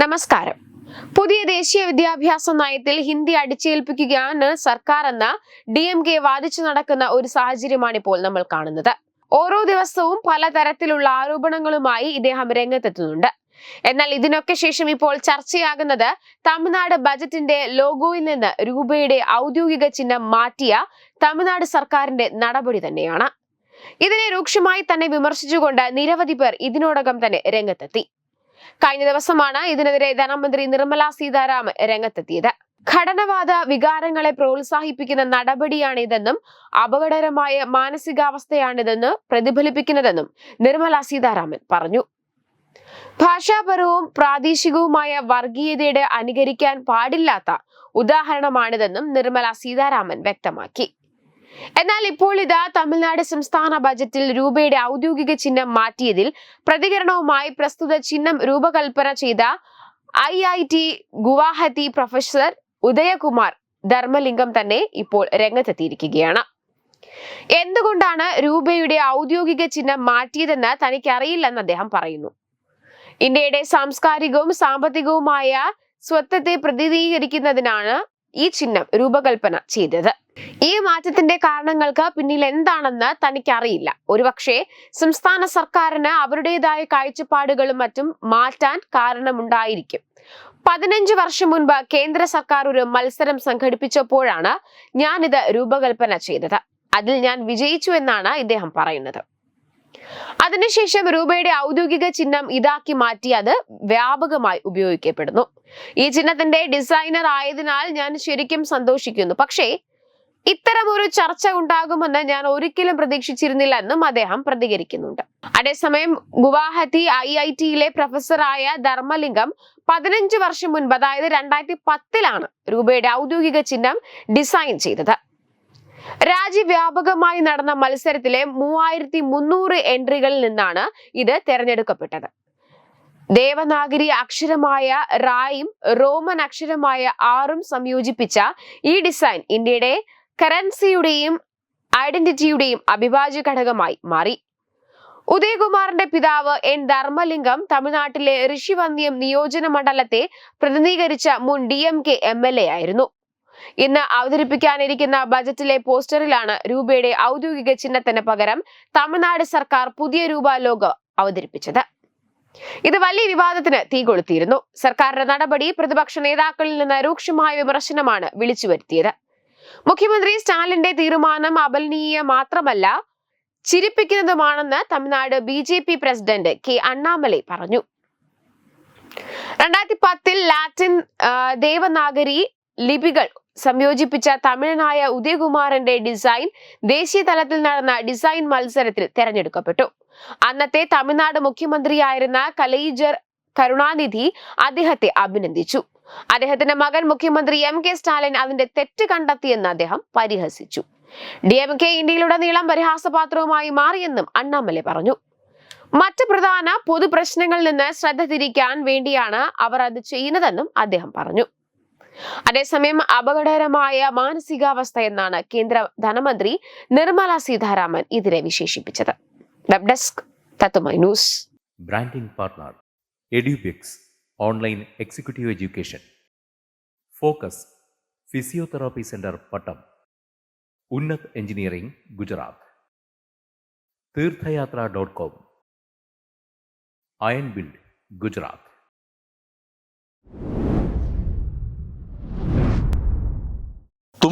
നമസ്കാരം. പുതിയ ദേശീയ വിദ്യാഭ്യാസ നയത്തിൽ ഹിന്ദി അടിച്ചേൽപ്പിക്കുകയാണ് സർക്കാർ എന്ന ഡി എം കെ വാദിച്ചു നടക്കുന്ന ഒരു സാഹചര്യമാണ് ഇപ്പോൾ നമ്മൾ കാണുന്നത്. ഓരോ ദിവസവും പലതരത്തിലുള്ള ആരോപണങ്ങളുമായി ഇദ്ദേഹം രംഗത്തെത്തുന്നുണ്ട്. എന്നാൽ ഇതിനൊക്കെ ശേഷം ഇപ്പോൾ ചർച്ചയാകുന്നത് തമിഴ്നാട് ബജറ്റിന്റെ ലോഗോയിൽ നിന്ന് രൂപയുടെ ഔദ്യോഗിക ചിഹ്നം മാറ്റിയ തമിഴ്നാട് സർക്കാരിന്റെ നടപടി തന്നെയാണ്. ഇതിനെ രൂക്ഷമായി തന്നെ വിമർശിച്ചുകൊണ്ട് നിരവധി പേർ ഇതിനോടകം തന്നെ രംഗത്തെത്തി. കഴിഞ്ഞ ദിവസമാണ് ഇതിനെതിരെ ധനമന്ത്രി നിർമ്മല സീതാരാമൻ രംഗത്തെത്തിയത്. ഘടനവാദ വികാരങ്ങളെ പ്രോത്സാഹിപ്പിക്കുന്ന നടപടിയാണിതെന്നും അപകടകരമായ മാനസികാവസ്ഥയാണിതെന്ന് പ്രതിഫലിപ്പിക്കുന്നതെന്നും നിർമ്മല സീതാരാമൻ പറഞ്ഞു. ഭാഷാപരവും പ്രാദേശികവുമായ വർഗീയതയുടെ അനുകരിക്കാൻ പാടില്ലാത്ത ഉദാഹരണമാണിതെന്നും നിർമ്മല സീതാരാമൻ വ്യക്തമാക്കി. എന്നാൽ ഇപ്പോൾ ഇതാ തമിഴ്നാട് സംസ്ഥാന ബജറ്റിൽ രൂപയുടെ ഔദ്യോഗിക ചിഹ്നം മാറ്റിയതിൽ പ്രതികരണവുമായി പ്രസ്തുത ചിഹ്നം രൂപകൽപ്പന ചെയ്ത I I T Guwahati professor Udayakumar Dharmalingam തന്നെ ഇപ്പോൾ രംഗത്തെത്തിയിരിക്കുകയാണ്. എന്തുകൊണ്ടാണ് രൂപയുടെ ഔദ്യോഗിക ചിഹ്നം മാറ്റിയതെന്ന് തനിക്കറിയില്ലെന്ന് അദ്ദേഹം പറയുന്നു. ഇന്ത്യയുടെ സാംസ്കാരികവും സാമ്പത്തികവുമായ സ്വത്വത്തെ പ്രതിനിധീകരിക്കുന്നതിനാണ് ഈ ചിഹ്നം രൂപകൽപ്പന ചെയ്തത്. ഈ മാറ്റത്തിന്റെ കാരണങ്ങൾക്ക് പിന്നിൽ എന്താണെന്ന് തനിക്കറിയില്ല. ഒരുപക്ഷെ സംസ്ഥാന സർക്കാരിന് അവരുടേതായ കാഴ്ചപ്പാടുകളും മറ്റും മാറ്റാൻ കാരണമുണ്ടായിരിക്കും. പതിനഞ്ച് വർഷം മുൻപ് കേന്ദ്ര സർക്കാർ ഒരു മത്സരം സംഘടിപ്പിച്ചപ്പോഴാണ് ഞാനിത് രൂപകൽപ്പന ചെയ്തത്. അതിൽ ഞാൻ വിജയിച്ചു എന്നാണ് ഇദ്ദേഹം പറയുന്നത്. അതിനുശേഷം രൂപയുടെ ഔദ്യോഗിക ചിഹ്നം ഇതാക്കി മാറ്റി അത് വ്യാപകമായി ഉപയോഗിക്കപ്പെടുന്നു. ഈ ചിഹ്നത്തിന്റെ ഡിസൈനർ ആയതിനാൽ ഞാൻ ശരിക്കും സന്തോഷിക്കുന്നു. പക്ഷേ ഇത്തരം ഒരു ചർച്ച ഉണ്ടാകുമെന്ന് ഞാൻ ഒരിക്കലും പ്രതീക്ഷിച്ചിരുന്നില്ല എന്നും അദ്ദേഹം പ്രതികരിക്കുന്നുണ്ട്. അതേസമയം ഗുവാഹത്തി ഐ ഐ ടിയിലെ പ്രൊഫസറായ ധർമ്മലിംഗം പതിനഞ്ച് വർഷം മുൻപ് അതായത് രണ്ടായിരത്തി പത്തിലാണ് രൂപയുടെ ഔദ്യോഗിക ചിഹ്നം ഡിസൈൻ ചെയ്തത്. രാജ്യവ്യാപകമായി നടന്ന മത്സരത്തിലെ മൂവായിരത്തി മുന്നൂറ് എൻട്രികളിൽ നിന്നാണ് ഇത് തെരഞ്ഞെടുക്കപ്പെട്ടത്. ദേവനാഗരി അക്ഷരമായ റായും റോമൻ അക്ഷരമായ ആറും സംയോജിപ്പിച്ച ഈ ഡിസൈൻ ഇന്ത്യയുടെ കറൻസിയുടെയും ഐഡന്റിറ്റിയുടെയും അവിഭാജ്യ ഘടകമായി മാറി. ഉദയകുമാറിന്റെ പിതാവ് എൻ ധർമ്മലിംഗം തമിഴ്നാട്ടിലെ ഋഷിവന്ധ്യം നിയോജന മണ്ഡലത്തെ പ്രതിനിധീകരിച്ച മുൻ D M K M L A ആയിരുന്നു. ഇന്ന് അവതരിപ്പിക്കാനിരിക്കുന്ന ബജറ്റിലെ പോസ്റ്ററിലാണ് രൂപയുടെ ഔദ്യോഗിക ചിഹ്നത്തിന് പകരം തമിഴ്നാട് സർക്കാർ പുതിയ രൂപ ലോഗോ അവതരിപ്പിച്ചത്. ഇത് വലിയ വിവാദത്തിന് തീ കൊളുത്തിയിരുന്നു. സർക്കാരിന്റെ നടപടി പ്രതിപക്ഷ നേതാക്കളിൽ നിന്ന് രൂക്ഷമായ വിമർശനമാണ് വിളിച്ചു വരുത്തിയത്. മുഖ്യമന്ത്രി സ്റ്റാലിന്റെ തീരുമാനം അപലനീയ മാത്രമല്ല ചിരിപ്പിക്കുന്നതുമാണെന്ന് Tamil Nadu B J P president K Annamalai പറഞ്ഞു. രണ്ടായിരത്തി പത്തിൽ ലാറ്റിൻ ദേവനാഗരി ലിപികൾ സംയോജിപ്പിച്ച തമിഴനായ ഉദയകുമാറിന്റെ ഡിസൈൻ ദേശീയ തലത്തിൽ നടന്ന ഡിസൈൻ മത്സരത്തിൽ തെരഞ്ഞെടുക്കപ്പെട്ടു. അന്നത്തെ തമിഴ്നാട് മുഖ്യമന്ത്രിയായിരുന്ന കലൈജർ കരുണാനിധി അദ്ദേഹത്തെ അഭിനന്ദിച്ചു. അദ്ദേഹത്തിന്റെ മകൻ മുഖ്യമന്ത്രി എം കെ സ്റ്റാലിൻ അതിന്റെ തെറ്റ് കണ്ടെത്തിയെന്ന് അദ്ദേഹം പരിഹസിച്ചു. ഡി എം കെ ഇന്ത്യയിലുടനീളം പരിഹാസപാത്രവുമായി മാറിയെന്നും അണ്ണാമലൈ പറഞ്ഞു. മറ്റ് പ്രധാന പൊതുപ്രശ്നങ്ങളിൽ നിന്ന് ശ്രദ്ധ തിരിക്കാൻ വേണ്ടിയാണ് അവർ അത് ചെയ്യുന്നതെന്നും അദ്ദേഹം പറഞ്ഞു. അതേസമയം അപകടകരമായ മാനസികാവസ്ഥ എന്നാണ് കേന്ദ്ര ധനമന്ത്രി നിർമ്മല സീതാരാമൻ ഇതിനെ വിശേഷിപ്പിച്ചത്. വെബ് ഡെസ്ക് തത്തുമൈ news. Branding partner Edubix online executive education focus physiotherapy centre Pattom Unnat engineering Gujarat Theerthayathra dot com iron build Gujarat